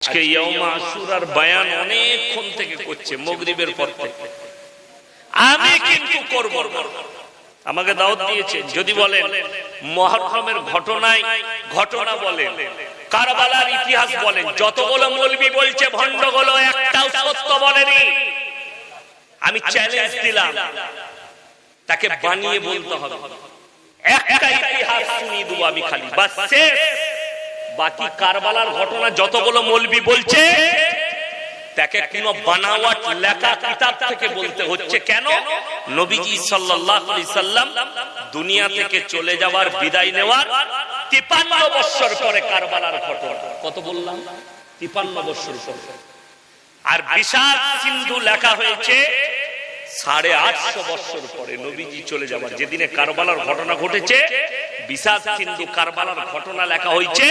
আজকে ইয়মা আশুরার বায়ান অনেকক্ষণ থেকে করছে, মগরিবের পর থেকে। আমি কিন্তু করব আমাকে দাওয়াত দিয়েছেন, যদি বলেন, মহরমের ঘটনায় ঘটনা বলেন, কারবালার ইতিহাস বলেন যতগুলো বলছে ভণ্ডগুলো একটাও সত্য বলেনি। আমি চ্যালেঞ্জ দিলাম। তাকে বানিয়ে বলতে হবে। একটা ইতিহাস শুনিয়ে দেবো আমি খালি। বাস শেষ। বাকি কারবালার ঘটনা যতগুলো মৌলবি বলছে, তাকে দুনিয়া থেকে চলে যাওয়ার বিদায় নেওয়ার 53 বছর পরে কারবালার ঘটনা। কত বললাম? 53 বছর পরে। আর বিশাল সিন্ধু লেখা হয়েছে সাড়ে আটশো বছর পরে নবীজি চলে যাবার। যেদিনে কারবালার ঘটনা ঘটেছে বিশাল কারবালার ঘটনা লেখা হয়েছে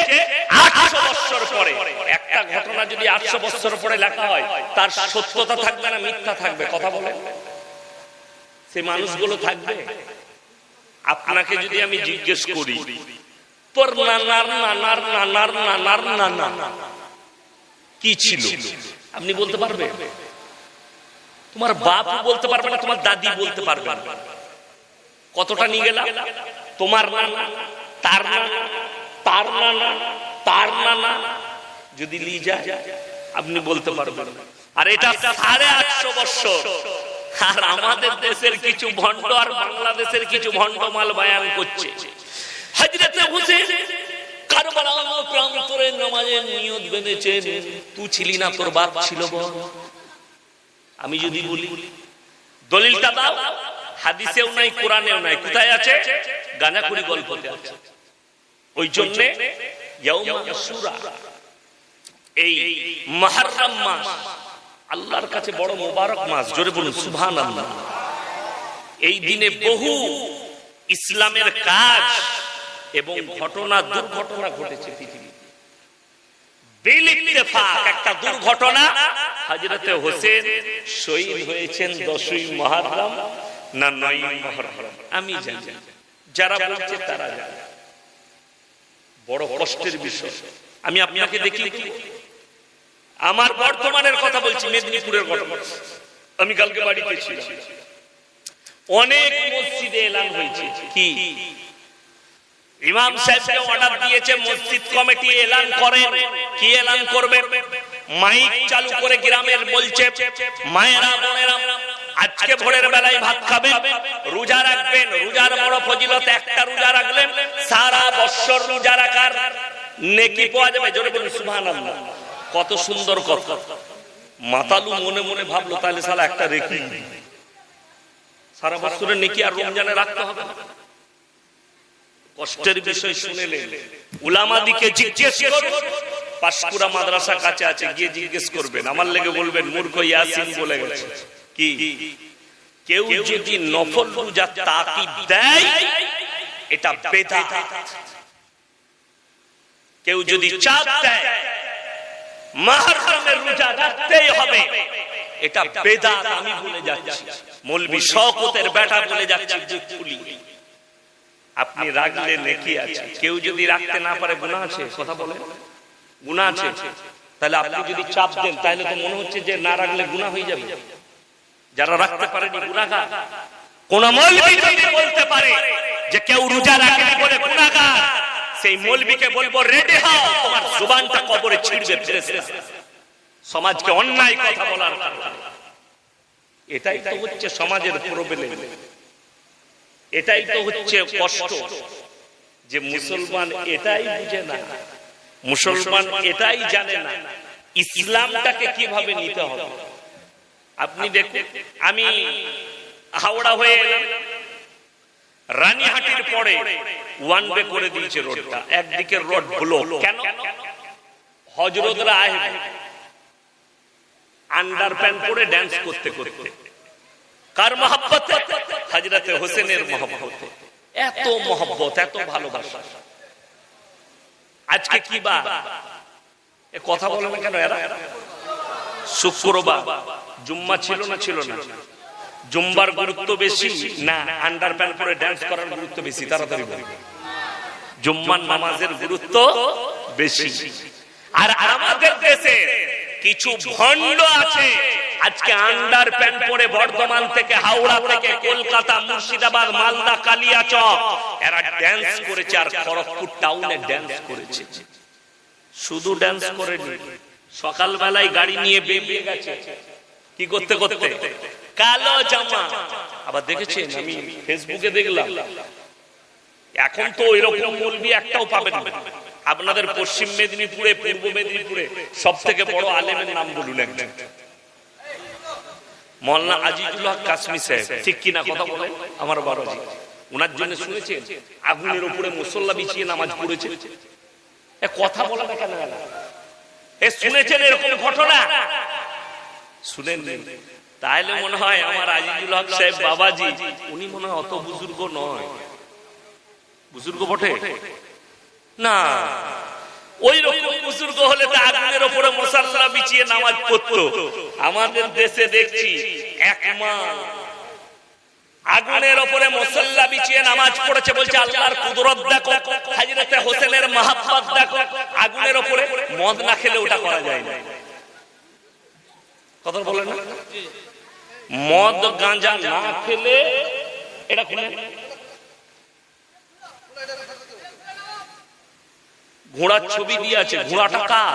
আটশো পরে। একটা ঘটনা যদি আটশো পরে লেখা হয়, তার সত্যতা থাকবে না মিথ্যা থাকবে? কথা বলে সে মানুষগুলো থাকবে? আপনাকে যদি আমি জিজ্ঞেস করি কি ছিল? আপনি বলতে পারবেন? তোমার বাপ বলতে পারবে না, তোমার দাদি বলতে পারবে না। কতটা নিয়ে গেলাম? তোমার তার তার তার যদি নিয়ে যায়, আপনি বলতে পারবেন। আর এটা সাড়ে আটশো আর আমাদের দেশের কিছু ভণ্ড আর বাংলাদেশের কিছু ভণ্ড মাল বায়ান করছে। নামাজের নিয়ত বেঁধেছেন। তুই ছিলি না, তোর বাপ ছিল বল আমি যদি বলি দলিলটা দাও হাদিসেও নাই কোরআনেও নাই কোথায় আছে? গাঁজাখুরি গল্পতে আছে। ওই জন্যে এই মাহাররাম মাস। আল্লাহর কাছে বড় মোবারক মাস। জোরে বলুন সুভান আল্লাহ এই দিনে বহু ইসলামের কাজ এবং ঘটনা দুর্ঘটনা ঘটেছে ইত্তেফাক একটা দুর্ঘটনা। হযরতে হোসেন শহীদ হয়েছেন দশই মুহররম না নয় মুহররম আমি জানি। যারা বলছে তারা জানে। বড় কষ্টের বিষয়। আমি আপনাকে দেখি আমার বর্তমানের কথা বলছি মেদিনীপুরের ঘটনা। আমি কালকে বাড়িতে ছিলাম। অনেক মসজিদে এলান হয়েছে। কি? ইমাম সাহেবকে অর্ডার দিয়েছে মসজিদ কমিটি এলান করেন। কি এলান করবেন মাইক চালু করে গ্রামের বলছে মায়েরা বোনেরা আজকে ভোরের বেলায় ভাত খাবেন রোজা রাখবেন রোজার বড় ফজিলত একটা রোজা রাখলেন সারা বৎসর রোজা রাখার নেকি পাওয়া যাবে জোরে বলুন সুবহানাল্লাহ। কত সুন্দর কথা। মাতালু মনে মনে ভাবলো তাহলে সালা একটা রেখে। সারা বছরের নেকি আর রমজানে রাখতে হবে? না। কষ্টের বিষয় শুনেলেন উলামাদিকে জিজ্ঞেস করুন পাশকুড়া মাদ্রাসা কাছে আছে গিয়ে জিজ্ঞেস করবেন। আমার লেগে বলবেন মূর্খ ইয়াসিন বলে গেছে। কি? কেউ যদি নফল রোজা তাকিদ দেয় এটা বেদাত কেউ যদি চাপ দেয় মাহরমের রোজা রাখতেই হবে। এটা বেদাত আমি বলে যাচ্ছি। মৌলবি শওকতের বেটা বলে যাচ্ছি বুক ফুলিয়ে আপনি রাখলে নেকি আছে। কেউ যদি রাখতে না পারে গুণা আছে? কথা বলে। গুণা আছে? তাহলে আপনি যদি চাপ দেন তাহলে তো মনে হচ্ছে যে না রাখলে গুণা হয়ে যাবে। যারা রাখতে পারেনি গুণাগার কোন মৌলবি যদি বলতে পারে যে কেউ রোজা রাখেনি বলে গুণাগার সেই মৌলবিকে বলব রেডি হও তোমার জুবানটা কবরে ছিড়বে ফেরেশতা সমাজকে অন্যায় কথা বলার কারণে। এটাই তো হচ্ছে সমাজের প্রবলেম এটাই তো হচ্ছে কষ্ট। যে মুসলমান এটাই বুঝে না মুসলমান এটাই জানে না ইসলামটাকে কীভাবে নিতে হবে? আপনি দেখুন আমি হাওড়া হয়ে এলাম রানীহাটির পরে ওয়ান বে করে দিয়েছে রোডটা একদিকে রোড ব্লক কেন? হজরতরা আহে আন্ডার প্যান্ট পরে ড্যান্স করতে। করতে। কার মহাব্বত হাজরতে হোসেনের মহব্বত। এত মহব্বত, এত ভালোবাসা। আজকে কি বা? কথা বলে না কেন এরা? শুক্রবার, জুম্মা ছিল না ছিল না। জুম্বার গুরুত্ব বেশি না আন্ডার প্যান্ট পরে ড্যান্স করার গুরুত্ব বেশি, তাড়াতাড়ি বলবে জুম্মার নামাজের গুরুত্ব বেশি। আর আমাদের দেশে কিছু ভণ্ড আছে আজকে আন্ডার প্যান্ট পরে বর্ধমান থেকে হাওড়া থেকে কলকাতা, মুর্শিদাবাদ, মালদা, কালিয়াচক। এরা ড্যান্স করেছে আর খড়গপুর টাউনে ড্যান্স করেছে। শুধু ড্যান্স করেনি, সকালবেলায় গাড়ি নিয়ে বেরিয়ে গেছে। কি করতে করতে? কালো জামা। আবার দেখেছেন আমি ফেসবুকে দেখলাম, এখন তো এরকম মলবি একটাও পাবেন না। আপনাদের পশ্চিম মেদিনীপুরে, পূর্ব মেদিনীপুরে সব থেকে বড় আলেমের নাম বলুন একজন। মল্লা আজিজুল হক কাশ্মীর সাহেব। ঠিক কিনা কথা বলে? আমার বড় জি। ওনার জন্য শুনেছেন, আগুনের উপরে মুসল্লা বিছিয়ে নামাজ পড়েছে। কথা বলে না। কেন এ শুনেছেন এরকম ঘটনা? শুনেন তাহলে মনে হয় আমার আজিজুল হক সাহেব বাবাজি উনি মনে হয় অত বুজুর্গ নয়। বুজুর্গ বটে? না। ওই রকম বুজুর্গ হলে তো আগুনের ওপরে বিছিয়ে নামাজ পড়তো। আমাদের দেশে দেখছি এক মা আগুনের বিছিয়ে নামাজ পড়েছে বলছে, আল্লাহর কুদরত দেখো, হাজরতে হোসেনের মাহাব্বত দেখো, আগুনের ওপরে মদ না খেলে ওটা করা যায় না। কথা বলেন মদ গাঁজা না খেলে এটা খুলে ঘোড়ার ছবি দিয়ে আছে ঘোড়াটা কার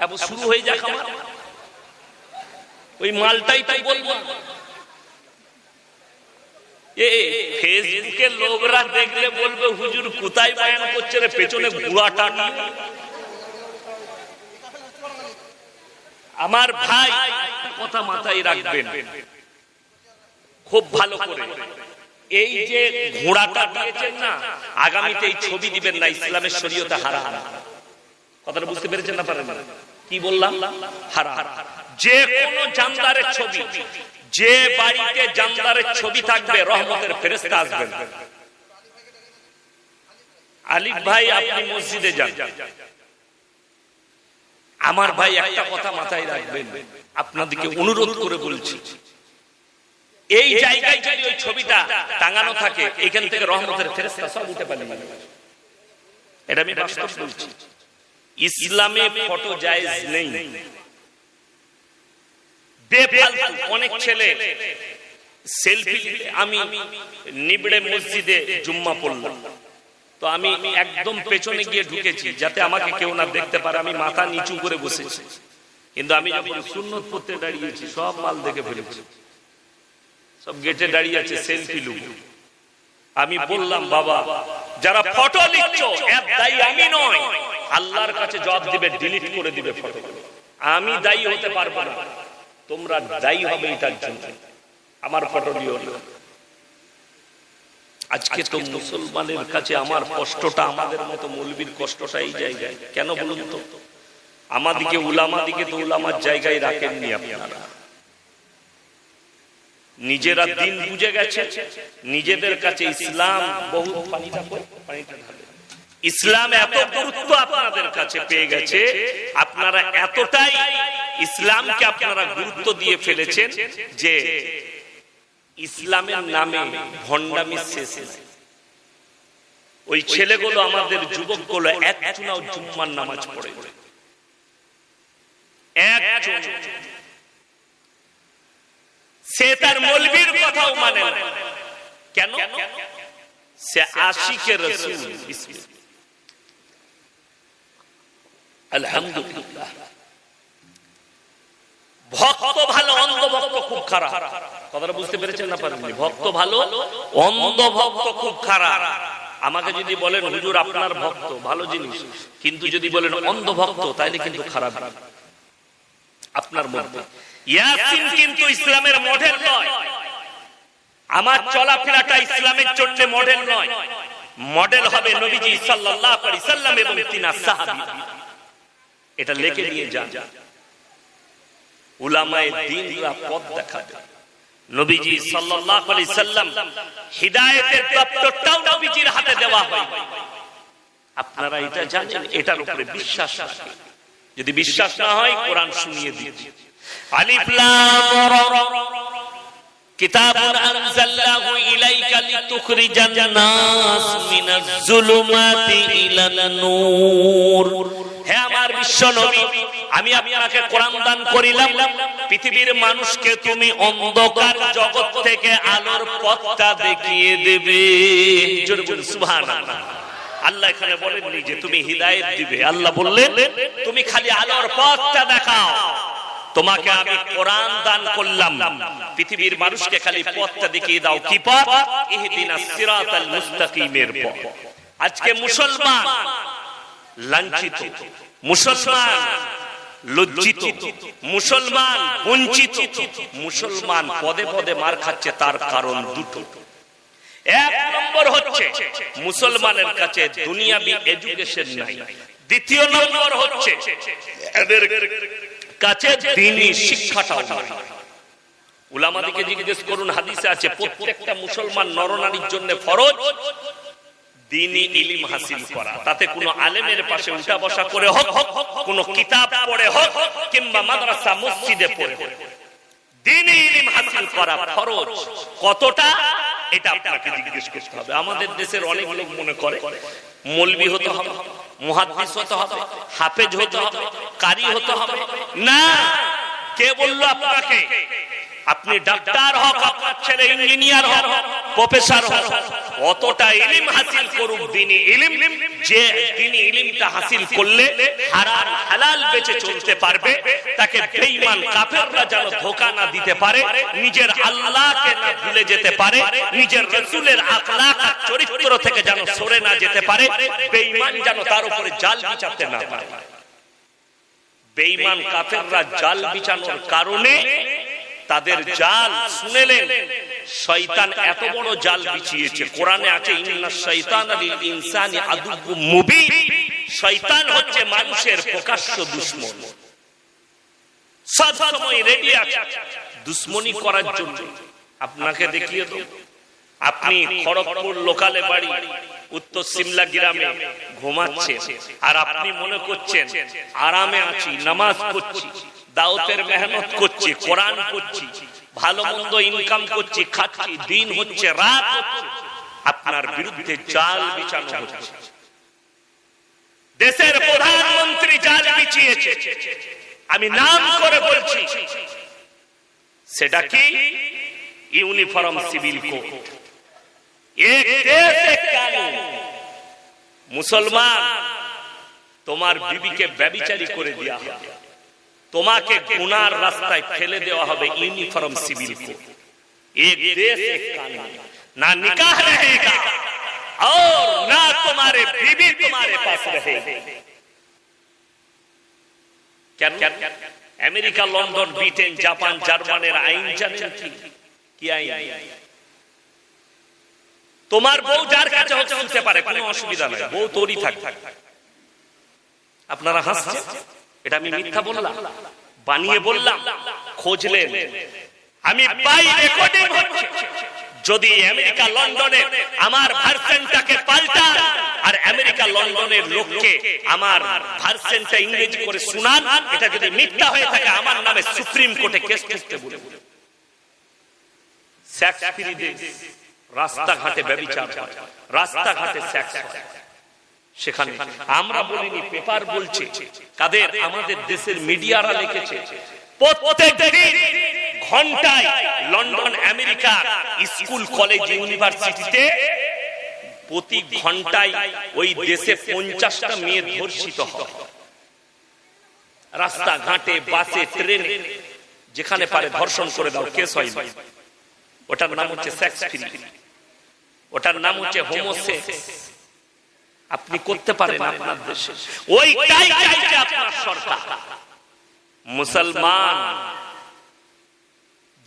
এবার শুরু হয়ে যাক আমার। ওই মালটাই তাই বলব। এ ফেসবুকে লোকরা দেখলে বলবে হুজুর কোথায় বয়ান করছে রে? পেছনে ঘোড়াটা আমার ভাই কথা মাথায় রাখবেন। খুব ভালো করে। এই যে ঘোড়াটা দিয়েছেন না, আগামীতে এই ছবি দিবেন না, ইসলামের শরীয়তে হারা হারা কথাটা বুঝতে পেরেছেন না পারেন কি বললাম? হারা হারা যে কোনো জানদারের ছবি, যে বাড়িতে জানদারের ছবি থাকবে, রহমতের ফেরেস্তা আসবেন। আলিফ ভাই, আপনি মসজিদে যান। আমার ভাই একটা কথা মাথায় রাখবেন। আপনাদেরকে অনুরোধ করে বলছি এই জায়গায় যদি ওই ছবিটা টাঙানো থাকে এখান থেকে রহমতের ফেরেস্তা সব উঠে পালি এটা আমি বাস্তব বলছি। ইসলামে ফটো জায়েজ নেই। অনেক ছেলে সেলফি আমি নিবড়ে মসজিদে জুম্মা পড়লাম। তো আমি একদম পেছনে গিয়ে ঢুকেছি যাতে আমাকে কেউ না দেখতে পারে। আমি মাথা নিচু করে বসেছি। কিন্তু আমি যখন সুন্নত পড়তে দাঁড়িয়েছি সব মাল দেখে ফেলেছি। সব গেটে দাঁড়িয়ে আছে সেলফি লু আমি বললাম বাবা যারা ফটো লিখছো দায়ী আমি নয়। আল্লাহর কাছে জবাব দিবে ডিলিট করে দিবে ফটো আমি দায়ী হতে পারব না। তোমরা দায়ী হবে এটার জন্য আমার ফটো দিও না আজকে তো মুসলমানের কাছে আমার কষ্টটা আমাদের মতো মৌলবীর কষ্টটা এই জায়গায়। কেন বলুন তো? আমাদিকে উলামাদিকে তো উলামার জায়গায় রাখেননি আপনারা। নিজেরা দিন বুঝে গেছে, নিজেদের কাছে ইসলাম বহু ইসলাম এত গুরুত্ব আপনাদের কাছে পেয়ে গেছে, আপনারা এতটাই ইসলামকে আপনারা গুরুত্ব দিয়ে ফেলেছেন যে ইসলামের নামে ভণ্ডামি শেষ ওই ছেলেগুলো আমাদের যুবকগুলো এক জুম্মার নামাজ পড়ে। এক সে তার মলবির কথাও মানে না। কেন? সে আশিকে রসুল। আলহামদুলিল্লাহ। ভক্ত ভালো অন্ধ ভক্ত খুব খারাপ। কথাটা বুঝতে পেরেছেন না পারেননি? ভক্ত ভালো অন্ধ ভক্ত খুব খারাপ। আমাকে যদি বলেন হুজুর আপনার ভক্ত ভালো জিনিস। কিন্তু যদি বলেন অন্ধ ভক্ত তাইলে কিন্তু খারাপ। আপনার মধ্যে। ইয়াসিন কিন্তু ইসলামের মডেল নয়। আমার চলাফেরাটা ইসলামের মডেল নয়। মডেল হবে নবীজি সাল্লাল্লাহু আলাইহি সাল্লাম এবং সাহাবী। এটা লিখে নিয়ে যান। উলামায়ে দ্বীনরা পথ দেখাবে নবীজি সাল্লাল্লাহু আলাইহি সাল্লাম হিদায়াতের নবীজির হাতে দেওয়া হয়। আপনারা এটা জানেন, এটার উপরে বিশ্বাস রাখেন। যদি বিশ্বাস না হয়, কোরআন শুনিয়ে দিন। আমি আপনাকে কোরআন দান করিলাম। পৃথিবীর মানুষকে তুমি অন্ধকার জগৎ থেকে আলোর পথটা দেখিয়ে দেবে। আল্লাহ এখানে বলেননি যে তুমি হৃদায়ত দিবে। আল্লাহ বললেন, তুমি খালি আলোর পথটা দেখাও। তোমাকে আমি কোরআন দান করলাম। পৃথিবীর মানুষকে খালি পথটা দেখিয়ে দাও। কি পথ ইহদিনা সিরাতাল মুস্তাকিমের পথ। আজকে মুসলমান লাঞ্ছিত। মুসলমান লজ্জিত। মুসলমান বঞ্চিত। মুসলমান পদে পদে মার খাচ্ছে তার কারণ দুটো। এক নম্বর হচ্ছে মুসলমানের কাছে দুনিয়াবি এডুকেশন নাই। দ্বিতীয় নম্বর হচ্ছে এদের কাছে শিক্ষাটাও উলামাদিকে জিজ্ঞেস করুন হাদিসে আছে প্রত্যেকটা মুসলমান নরনারীর জন্য ফরজ? দিনই ইলিম হাসিল করা। তাতে কোনো আলেমের পাশে উল্টা বসা করে হোক কোন কিতাব পড়ে হোক কিংবা মাদ্রাসা মসজিদে পড়ে হোক। দিনই ইলিম হাসিল করা ফরজ। কতটা? এটা আপনাকে জিজ্ঞেস করতে হবে। আমাদের দেশের অনেক লোক মনে করে মলবি হতে হবে। মুহাদ্দিস হতে হবে, হাফেজ হতে হবে, কারি হতে হবে। না, কে বলল আপনাকে? আপনি ডাক্তার হোক, আপনার ছেলে ইঞ্জিনিয়ার হোক, প্রফেসর হক। অতটা ইলিম হাসিল করুক দিনই ইলিম, যে তিনি ইলিমটা হাসিল করলে হারাম, হালাল বেঁচে চলতে পারবে, তাকে বেঈমান কাফেররা যেন ধোকা না দিতে পারে, নিজের আল্লাহকে না ভুলে যেতে পারে, নিজের রাসূলের আখলাক আর চরিত্র থেকে যেন সরে না যেতে পারে, বেঈমান যেন তার উপরে জাল বিচারতে না পারে। বেঈমান কাফেররা জাল বিছানোর কারণে তাদের জাল শুনেলেন। শয়তান এত বড় জাল বিছিয়েছে। কোরআনে আছে ইন্না শয়তান লিল ইনসানি মুবিন। শয়তান হচ্ছে মানুষের প্রকাশ্য দুশমন। সব সময় রেডি আছে। দুশ্মনী করার জন্য। আপনাকে দেখিয়ে দেব। আপনি খড়গপুর লোকালে বাড়ি উত্তর সিমলা গ্রামে ঘুমাচ্ছে আর আপনি মনে করছেন আরামে আছি নামাজ পড়ছি। দাউতের মেহনত করছি, কোরআন করছি, ভালো মন্দ ইনকাম করছি, খাচ্ছি, দিন হচ্ছে, রাত আপনার বিরুদ্ধে জাল বিছানো হচ্ছে। দেশের প্রধানমন্ত্রী জাল বিছিয়েছে। আমি নাম করে বলছি, সেটা কি? Uniform civil code. মুসলমান, তোমার বিবিকে ব্যবিচারী করে দেওয়া হবে। তোমাকে গুনার রাস্তায় ফেলে দেওয়া হবে ইউনিফর্ম সিভিল কোড एक देश एक कानून ना निकाह रहेगा और ना तुम्हारे बीबी तुम्हारे पास रहेगी কেন আমেরিকা লন্ডন ব্রিটেন জাপান জার্মানের আইন জানেন কি কি আইন তোমার বউ যার কাছে হোক শুনতে পারে কোনো অসুবিধা নাই বউ তোরই থাক আপনারা হাসছেন এটা আমি মিথ্যা বললাম। বানিয়ে বললাম খোঁজলেন। আমি পাই রেকর্ডিং হচ্ছে। যদি আমেরিকা লন্ডনে আমার ভার্সেনটাকে পাল্টা আর আমেরিকা লন্ডনের লোককে আমার ভার্সেনটা ইংরেজি করে শুনান। এটা যদি মিথ্যা হয়ে থাকে আমার নামে সুপ্রিম কোর্টে কেস করতে বলে রাস্তাঘাটে ব্যবচার রাস্তাঘাটে সেখানে আমরা বলিনি পেপার বলছে। কাদের? আমাদের দেশের মিডিয়ারা লিখেছে প্রত্যেক দিন ঘন্টায় লন্ডন আমেরিকা স্কুল কলেজ ইউনিভার্সিটিতে প্রতি ঘন্টায় ওই দেশে পঞ্চাশটা মেয়ে ধর্ষিত হয়। রাস্তা ঘাটে বাসে ট্রেনে যেখানে পারে ধর্ষণ করে দাও কেস হয় ওটার নাম হচ্ছে সেক্স ফ্রি ওটার নাম হচ্ছে হোমোসেক্স আপনি করতে পারেন আপনার দেশে। ওইটাই চাইছে আপনার সরকার। মুসলমান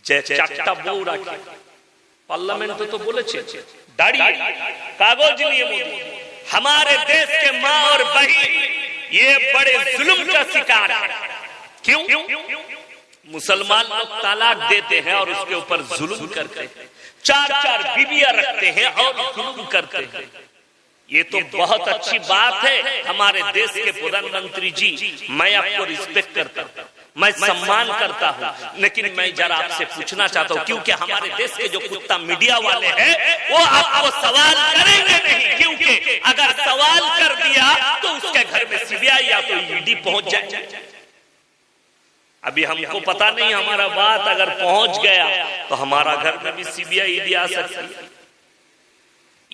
যে চারটা বউ রাখে। পার্লামেন্টে তো বলেছে দাঁড়িয়ে কাগজ নিয়ে মোদি ہمارے دیش کے ماں اور بہن یہ بڑے ظلم کا شکار ہے کیوں مسلمان لوگ طلاق دیتے ہیں اور اس کے اوپر ظلم کرتے ہیں چار چار بیویاں رکھتے ہیں اور ظلم کرتے ہیں یہ تو بہت اچھی بات ہے ہمارے دیش کے پردھان منتری جی،, جی میں آپ کو ریسپیکٹ کرتا ہوں۔ میں سمان کرتا ہوں۔ لیکن میں ذرا آپ سے پوچھنا چاہتا ہوں کیونکہ ہمارے دیش کے جو کتا میڈیا والے ہیں وہ آپ کو سوال کریں گے نہیں۔ کیونکہ اگر سوال کر دیا تو اس کے گھر میں سی بی آئی یا تو ای ڈی پہنچ جائے۔ ابھی ہم کو پتا نہیں ہمارا بات اگر پہنچ گیا تو ہمارا گھر میں بھی سی بی آئی ای ڈی آ سکتی ہے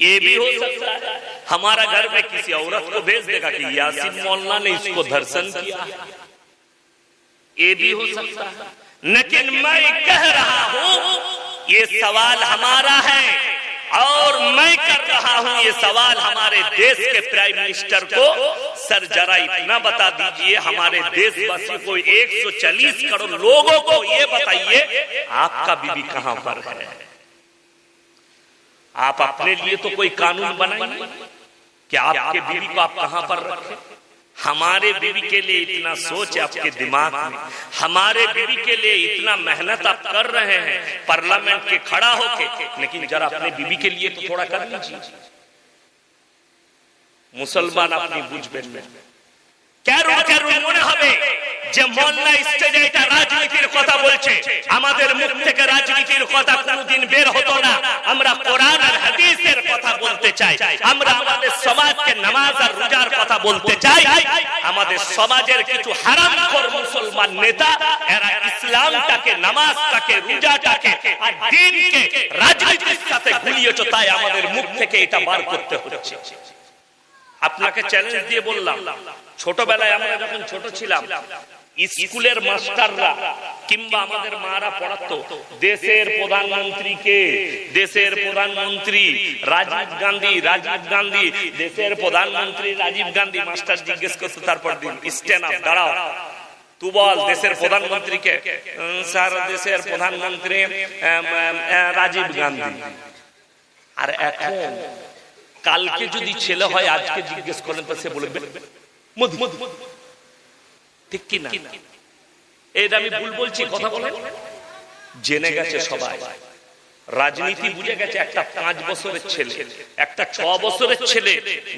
یہ بھی ہو سکتا ہے۔ ہمارا گھر میں کسی عورت کو بھیج دے گا کہ یاسین مولانا نے اس کو دھرسن کیا۔ یہ بھی ہو سکتا ہے۔ لیکن میں کہہ رہا ہوں یہ سوال ہمارا ہے۔ اور میں کر رہا ہوں یہ سوال ہمارے دیش کے پرائم منسٹر کو۔ سر جرا اتنا بتا دیجیے ہمارے دیش واسی کو ایک سو چالیس کروڑ لوگوں کو یہ بتائیے آپ کا بی کہاں پر ہے؟ آپ اپنے لیے تو کوئی قانون بنائیں؟ کہ آپ کے بیوی کو آپ کہاں پر رکھیں؟ ہمارے بیوی کے لیے اتنا سوچ آپ کے دماغ میں۔ ہمارے بیوی کے لیے اتنا محنت آپ کر رہے ہیں۔ پارلیمنٹ کے کھڑا ہو کے۔ لیکن ذرا اپنے بیوی کے لیے تو تھوڑا کر لیجیے مسلمان اپنی بوجھ بیٹھ میں۔ কেন কেন মনে হবে যে মোল্লা স্টেজে এটা রাজনীতির কথা বলছে। আমাদের মুখ থেকে রাজনীতির কথা কোনোদিন বের হতো না। আমরা কোরআন আর হাদিসের কথা বলতে চাই। আমরা আমাদের সমাজকে নামাজ আর রোজার কথা বলতে চাই। আমাদের সমাজের কিছু হারামখোর মুসলমান নেতা এরা ইসলামটাকে নামাজটাকে রোজাটাকে আর দিনকে রাজনীতির সাথে গুলিয়েছে। তাই আমাদের মুখ থেকে এটা বার করতে হচ্ছে। আপনাকে চ্যালেঞ্জ দিয়ে বললাম ছোটবেলায় আমরা যখন ছোট ছিলাম স্কুলের মাস্টাররা কিংবা আমাদের মারা পড়াতো দেশের প্রধানমন্ত্রীকে দেশের প্রধানমন্ত্রী রাজীব গান্ধী রাজীব গান্ধী দেশের প্রধানমন্ত্রী রাজীব গান্ধী মাস্টার জিজ্ঞেস করতো তারপর দিন স্ট্যান্ড আপ দাঁড়াও। তু বল দেশের প্রধানমন্ত্রীকে স্যার দেশের প্রধানমন্ত্রী রাজীব গান্ধী। আর এখন কালকে যদি ছেলে হয় আজকে জিজ্ঞেস করেন তো সে বলবে মধু। ঠিক কি না এটা আমি ভুল বলছি কথা বলে জেনে গেছে সবাই। রাজনীতি বুঝে গেছে একটা পাঁচ বছরের ছেলে একটা ছ বছরের ছেলে।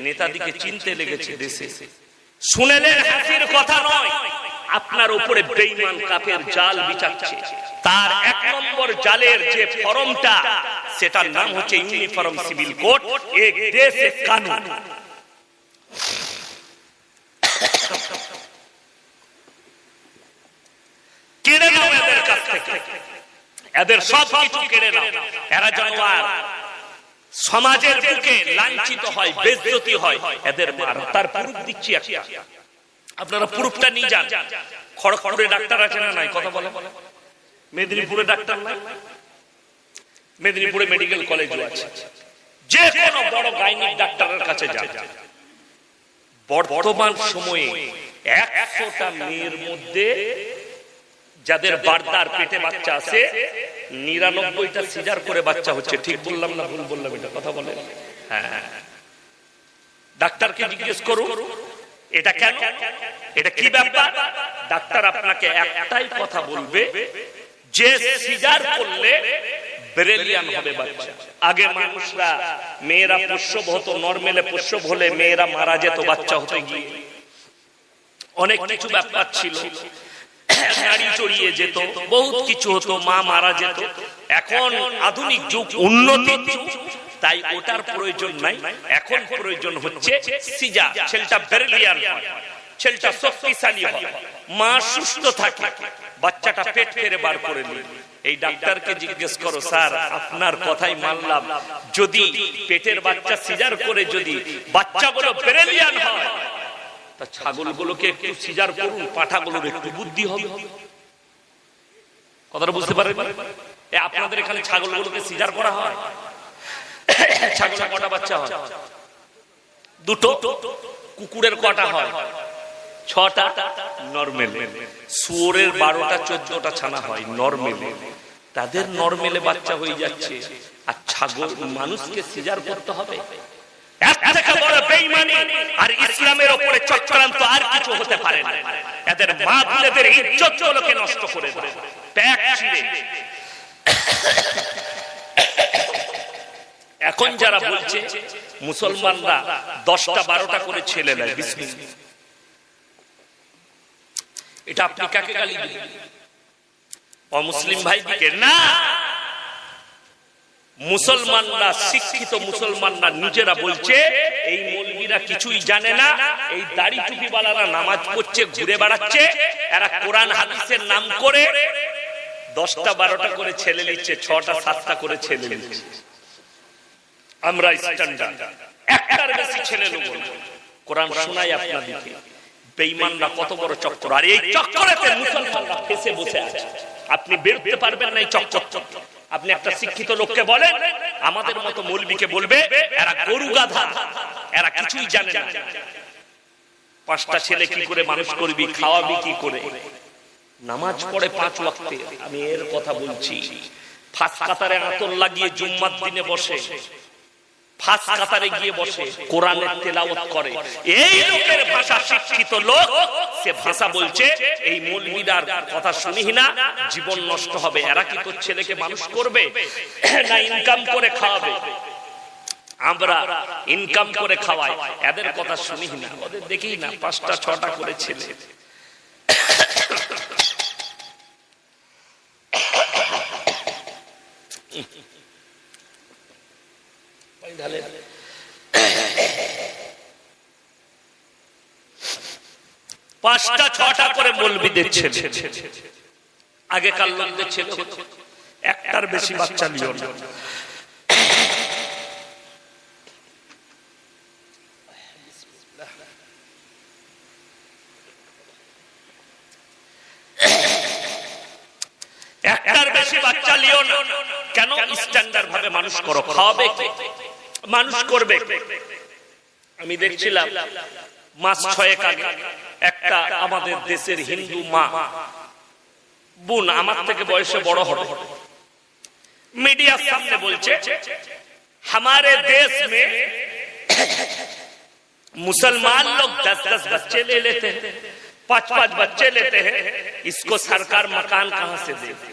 নেতাদিকে চিনতে লেগেছে দেশে। শুনেলেন হাসির কথা নয়। আপনার উপরে বেইমান কাপের জাল বিচাচ্ছে। তার এক নম্বর জালের যে ফরমটা, সেটার নাম হচ্ছে ইউনিফর্ম সিভিল কোড এক দেশ এক কানুন। কেড়ে নাও এদের কাছ থেকে। এদের সব কিছু কেড়ে নাও। এরা জানোয়ার। সমাজের বুকে লাঞ্ছিত হয়, বেজ্জতি হয়। এদের মারো। তার প্রুফ দিচ্ছি একটা। আপনারা প্রুফটা নিয়ে যান। খড়খড়ে ডাক্তার আছে না নাই? কথা বলে মেদিনীপুরে ডাক্তার নাই? মেদিনীপুরে মেডিকেল কলেজ আছে। যে কোনো বড় গাইনিক ডাক্তারের কাছে যান। বর্তমান সময়ে একশোটা মেয়ের মধ্যে যাদের বার্দার পেটে বাচ্চা আছে, নিরানব্বইটা সিজার করে বাচ্চা হচ্ছে। ঠিক বললাম না ভুল বললাম এটা? কথা বলে হ্যাঁ। ডাক্তারকে জিজ্ঞেস করুন। এটা কেন? এটা কি ব্যাপার? ডাক্তার আপনাকে একটাই কথা বলবে যে সিজার করলে ব্রেলিয়ান হবে বাচ্চা। আগে মানুষরা মেয়েরা প্রসব হতো নর্মেলে প্রসব হলে মেয়েরা মারা যেত বাচ্চা হতে গিয়ে। অনেক কিছু ব্যাপার ছিল। চড়িয়ে যেত বহুত কিছু হতো মা মারা যেত। এখন আধুনিক যুগ উন্নতি যুগ, তাই ওটার প্রয়োজন নাই। এখন প্রয়োজন হচ্ছে সিজা, ছেলেটা ব্রেলিয়ান ছেলেটা শক্তিশালী হয়। মা সুস্থ থাকে। বাচ্চাটা পেট ফেরে বার করে নিল এই ডাক্তারকে জিজ্ঞেস করো, স্যার, আপনার কথাই মানলাম। যদি পেটের বাচ্চা সিজার করে যদি বাচ্চাগুলো ব্রেলিয়ান হয়, তা ছাগলগুলোকে একটু সিজার করুন, পাঠাগুলোর একটু বুদ্ধি হবে। কথাটা বুঝতে পারেন আপনাদের এখানে ছাগলগুলোকে সিজার করা হয়? ছাগলের কটা বাচ্চা হয়? দুটো। কুকুরের কটা হয়? ছটা। নর্মেল শুয়োরের বারোটা, চোদ্দটা ছানা হয় নর্মেল তাদের নর্মেলে বাচ্চা হয়ে যাচ্ছে। আর ছাগল, মানুষকে সিজার করতে হবে। আর ইসলামের ওপরে চক্রান্ত আর কিছু হতে পারে না। এদের মা ইজ্জত নষ্ট করে দেয় প্যাক ছিঁড়ে। এখন যারা বলছে মুসলমানরা দশটা বারোটা করে ছেলে নেয়। এটা আপনি কাকে গালি অমুসলিম ভাই দিকে না! মুসলমানরা, শিক্ষিত মুসলমানরা নিজেরা বলছে, এই মৌলবীরা কিছুই জানে না, এই দাড়ি টুপিওয়ালারা নামাজ পড়ছে, ঘুরে বেড়াচ্ছে, এরা কোরআন, হাদিসের নাম করে দশটা বারোটা করে ছেলে নিচ্ছে, ছটা, সাতটা করে ছেলে নিচ্ছে। আমরা স্ট্যান্ডার্ড। একটার বেশি ছেলে কোরআন শোনাই আপনাদেরকে। কত বড় চক্কর। আর এই চক্করেতে মুসলমানরা ফেসে বসে আছে। আপনি বেরোতে পারবেন না এই চক্কর আপনি একটা শিক্ষিত লোককে বলেন, আমাদের মতো মৌলবীকে বলবে, এরা গরু গাধা। এরা কিছুই জানে না। পাঁচটা ছেলে কি করে মানুষ করবি, খাওয়াবি কি করে? নামাজ পড়ে পাঁচ ওয়াক্তে। আমি এর কথা বলছি। ফাঁস কাতারে আতর লাগিয়ে জুম্মার দিনে বসে। ফাঁস কাতারে গিয়ে বসে কোরআনের তেলাওয়াত করে। এই লোকের ভাষা শিক্ষিত লোক, সে ভাষা বলছে, এই মৌলবীদার কথা শুনিস না, জীবন নষ্ট হবে, এরা কি তোর ছেলেকে মানুষ করবে? না ইনকাম করে খাওয়াবে? আমরা ইনকাম করে খাওয়াই, এদের কথা শুনিস না। ওদের দেখি না, পাঁচটা, ছটা করে ছেলে। পাঁচটা ছটা করে মলবিদের ছেলে আগেকার লোকদের ছেলে একটার বেশি বাচ্চা নিও না একটার বেশি বাচ্চা লিও না কেন স্ট্যান্ডার্ড ভাবে মানুষ করো? খাওয়াবে কে? মানুষ করবে। আমি দেখছিলাম মাস ছয়েক আগে একটা আমাদের দেশের হিন্দু মা، বোন আমার থেকে বয়সে বড় হবে। মিডিয়ার সামনে বলছে ہمارے دیش میں مسلمان لوگ دس دس بچے لے لیتے ہیں پانچ پانچ بچے لیتے ہیں اس کو سرکار مکان کہاں سے دے گی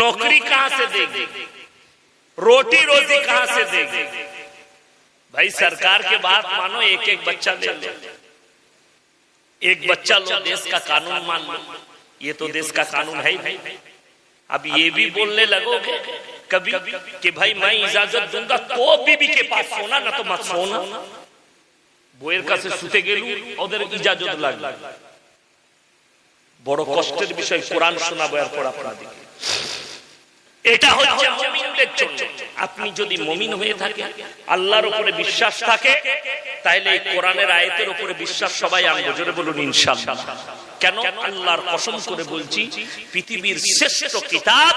نوکری کہاں سے دے گی روٹی روزی کہاں سے دے گی؟ بھائی سرکار کے بات مانو، ایک ایک بچہ لے لے۔ ایک بچہ لو، دیس کا قانون مان لو۔ یہ تو دیس کا قانون ہے ہی اب یہ بھی بولنے لگو گے کبھی کہ بھائی میں اجازت دوں گا تو بی بی کے پاس سونا، نہ تو مت سونا۔ بوئر کا سے سوتے گے বইয়ের কাছে শুতে لگ۔ بڑو کسٹر بھی شاید قرآن سنا بوئر پڑا پڑا আপনাদেরকে এটা হচ্ছে মুমিনদের জন্য। আপনি যদি মুমিন হয়ে থাকেন, আল্লাহর উপরে বিশ্বাস থাকে তাহলে এই কোরআনের আয়াতের উপরে বিশ্বাস সবাই আনব। জোরে বলুন, ইনশাআল্লাহ। কেন? আল্লাহর কসম করে বলছি, পৃথিবীর শ্রেষ্ঠ কিতাব,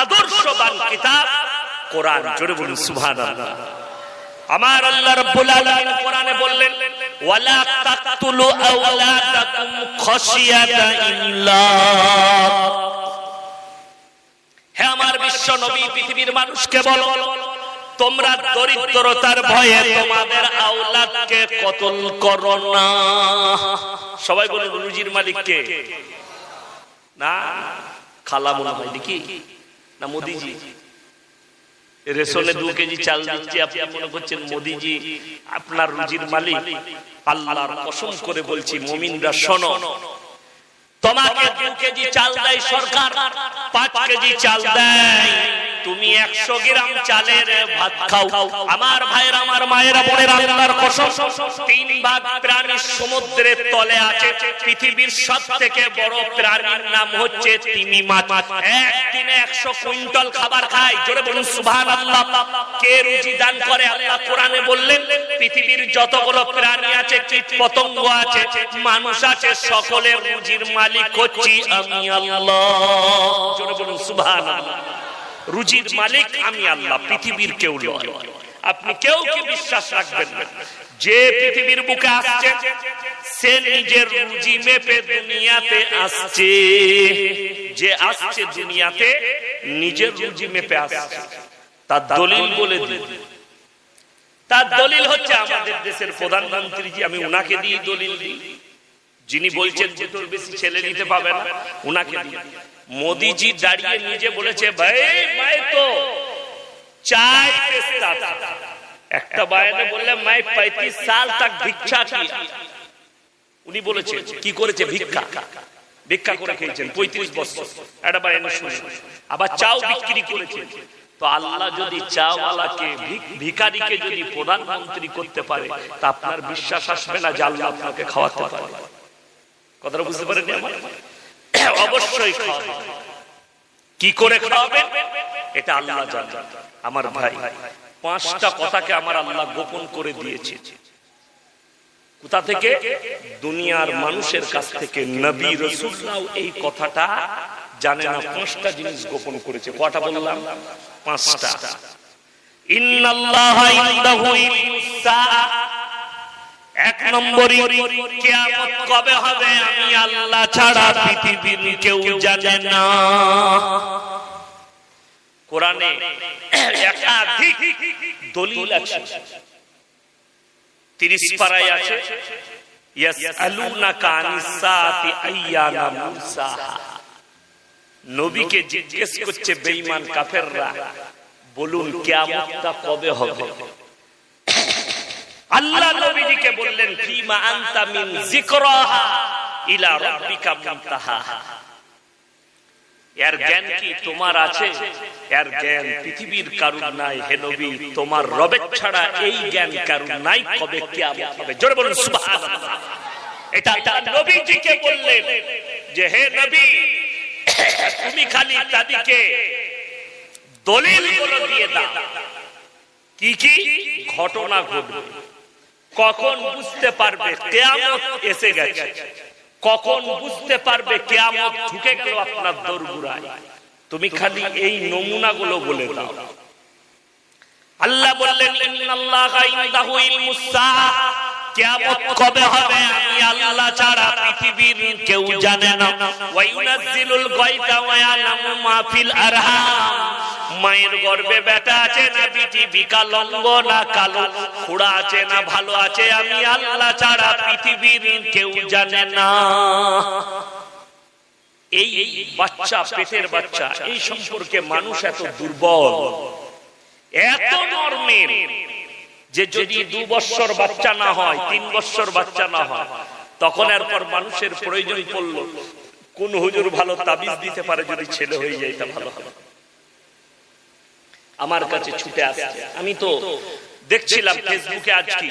আদর্শবান কিতাব কোরআন। জোরে বলুন, সুবহানাল্লাহ। আমার আল্লাহ রাব্বুল আলামিন কোরআনে বললেন, ওয়ালা তাকতুলু আওলাদাকুম খাশিয়াতা ইমলাক বিশ্ব নবী পৃথিবীর মানুষকে বলো, তোমরা দরিদ্রতার ভয়ে তোমাদের আওলাদকে কতল করো না। সবাই বলুন রুজির মালিককে। না, খালা মনে হয় নাকি? না, মোদিজি। রেশনে দু কেজি চাল দিচ্ছে, আপনি মনে করছেন মোদিজি আপনার রুজির মালিক? আল্লাহর কসম করে বলছি, মমিনরা শোনো তোমাকে দু কেজি চাল দেয় সরকার পাঁচ কেজি চাল দেয়। তুমি একশো গ্রাম চালের ভাত খাও। আমার ভাইয়ের, আমার মায়েরা, বোনের, আল্লাহর কসম, তিন ভাগ প্রাণী সমুদ্রের তলে আছে। পৃথিবীর সব থেকে বড় প্রাণীর নাম হচ্ছে তিমি মাছ। একদিনে একশো কুইন্টাল খাবার খায়। জোরে বলুন সুভান আল্লাহ কে রুজি দান করে? আল্লাহ কোরআনে বললেন, পৃথিবীর যতগুলো প্রাণী আছে কীট পতঙ্গ আছে, মানুষ আছে, সকলের রুজির মালিক হচ্ছি আমি আল্লাহ। জোরে বলুন সুভান আল্লাহ রুজির মালিক আমি আল্লাহ, পৃথিবীর কেউ আপনি কেউ কি বিশ্বাস রাখবেন যে পৃথিবীর বুকে আসছে, সে নিজের রুজি মেপে দুনিয়াতে আসছে। যে আসছে দুনিয়াতে, নিজের রুজি মেপে আসছে। তার দলিল বলে দিন তার দলিল হচ্ছে আমাদের দেশের প্রধানমন্ত্রী আমি ওনাকে দিয়ে দলিল। দিই যিনি বলছেন যে তোর বেশি ছেলে নিতে পাবে না ওনাকে দিই। মোদিজি দাঁড়িয়ে নিজে বলেছে, ভাই, মাই তো একটা বায়ানে বললে, মাই পঁয়ত্রিশ সাল তার ভিক্ষা উনি বলেছে, কি করেছে? ভিক্ষা। ভিক্ষা করে খেয়েছেন পঁয়ত্রিশ বছর। একটা বায়ানে শুনে, আবার চাও বিক্রি করেছে। তো আল্লাহ যদি চাওয়ালাকে ভিকারিকে যদি প্রধানমন্ত্রী করতে পারে, তা আপনার বিশ্বাস আসবে না যে আল্লাহ আপনাকে খাওয়াতে পারে। কথাটা বুঝতে পারেন আমার? অবশ্যই কি করে খাওয়াবেন? এটা আল্লাহ আমার ভাই, পাঁচটা কথাকে আমার আল্লাহ গোপন করে দিয়েছে। কোথা থেকে? দুনিয়ার মানুষের কাছ থেকে। নবী রসুল্লাহ এই কথাটা জানে না, পাঁচটা জিনিস গোপন করেছে। কটা বললাম? পাঁচটা। ইন্নাল্লাহা ইনদাহু সাআ। এক নম্বরই কিয়ামত কবে হবে আমি আল্লাহ ছাড়া পৃথিবীর কেউ জানে না। কোরআনে একাধিক দলিল আছে। তিরিশ পারায় আছে নবীকে জিজ্ঞেস করছে, বেঈমান কাফেররা, বলুন কিয়ামতটা কবে হবে? আল্লাহ নবীজিকে বললেন, ফিমা আনতা মিন যিকরাহা ইলা রাব্বিকা এর জ্ঞান কি তোমার আছে? এর জ্ঞান পৃথিবীর কারুর নাই। হে নবী, তোমার রবের ছাড়া এই জ্ঞান কারুর নাই। কবে কিয়ামত হবে? জোরে বলুন, সুবহানাল্লাহ। এটা নবীজিকে বললেন যে, হে নবী, তুমি খালি তাদেরকে দলিলগুলো দিয়ে দাও। কি কি? ঘটনা ঘটবে। কখন বুঝতে পারবে কেয়ামত এসে গেছে? কখন বুঝতে পারবে কেয়ামত ঢুকে গেল আপনার দরগুড়ায়? তুমি খালি এই নমুনাগুলো বলে দাও। আল্লাহ বললেন কিয়ামত কবে হবে? আমি আল্লাহ ছাড়া পৃথিবীর কেউ জানে না। ওয়া ইউনাজ্জিলুল গায়বা ওয়া আরহাম। মায়ের গর্ভে বেটা আছে না বিটি বিকালঙ্গ, না কালো। খুড়া আছে না ভালো আছে, আমি আল্লাহ ছাড়া পৃথিবীর কেউ জানে না। এই বাচ্চা, পেটের বাচ্চা, এই সম্পর্কে মানুষ এত দুর্বল, এত নর্মের যে যদি দু বৎসর বাচ্চা না হয়, তিন বৎসর বাচ্চা না হয়, তখন এরপর মানুষের প্রয়োজন পড়ল। কোন হুজুর ভালো তাবিজ দিতে পারে যদি ছেলে হয়ে যায় তা ভালো হবে। আমার কাছে ছুটে আসছে। আমি তো দেখছিলাম ফেসবুকে আজ কি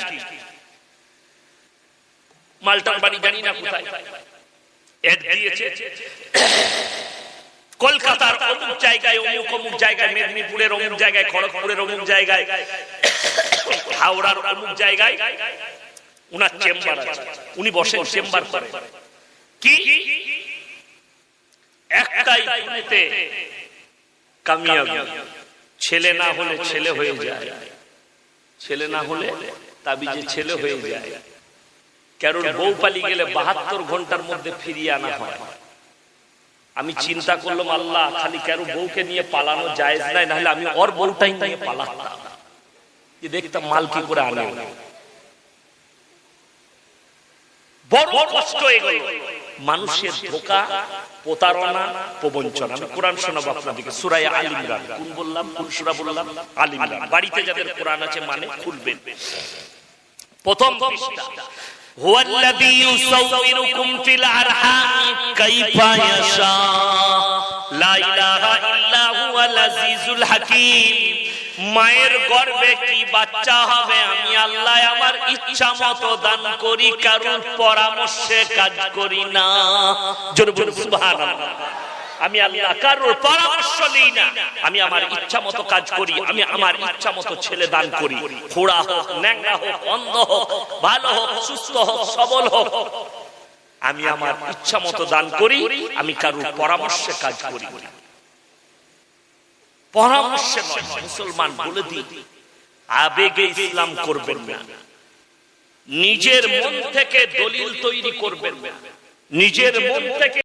মালটার বাড়ি জানি না কোথায়। কলকাতার অমুক জায়গায়, অমুক অমুক জায়গায়, মেদিনীপুরের অমুক জায়গায়, খড়গপুরের অমুক জায়গায়, হাওড়ার অমুক জায়গায় উনার চেম্বার উনি বসেন চেম্বার করে। কি? একটাই কামিয়াবি। ছেলে না হলে ছেলে হয়ে যায়। ছেলে না হলে তাবিজে ছেলে হয়ে যায়। কারণ বউ পালি গেলে বাহাত্তর ঘণ্টার মধ্যে ফিরিয়ে আনা হয়। আমি চিন্তা করলাম আল্লাহ খালি কেন বউকে নিয়ে পালানো যায় নাই নাহলে আমি ওর বউটাই নিয়ে পালাতাম। যে দেখতাম মাল কি করে আনে। বড় কষ্ট এগুলো। মানুষের ধোকা প্রতারণা প্রবঞ্চনা আমি কোরআন শোনাবো আপনাদেরকে সুরাই আল ইমরান কোন বললাম কোন সুরা বললাম আল ইমরান বাড়িতে যাদের কোরআন আছে মানে খুলবেন প্রথম পৃষ্ঠা هو الذي يصوركم في الأرحام كيف يشاء لا إله إلا هو العزيز الحكيم মায়ের গর্বে কি বাচ্চা হবে? আমি আল্লাহ আমার ইচ্ছা মতো দান করি, কারোর পরামর্শে কাজ করি না। আমি আল্লাহ কারোর পরামর্শ নেই না। আমি আমার ইচ্ছা মতো কাজ করি, আমি আমার ইচ্ছা মতো ছেলে দান করি। খোড়া হোক ন্যাংরা হোক, অন্ধ হোক, ভালো হোক, সুস্থ হোক, সবল হোক, আমি আমার ইচ্ছা মতো দান করি, আমি কারোর পরামর্শে কাজ করি পরামর্শে নয় মুসলমান বলে দিই, আবেগে ইসলাম করবেন না। নিজের মন থেকে দলিল তৈরি করবেন না। নিজের মন থেকে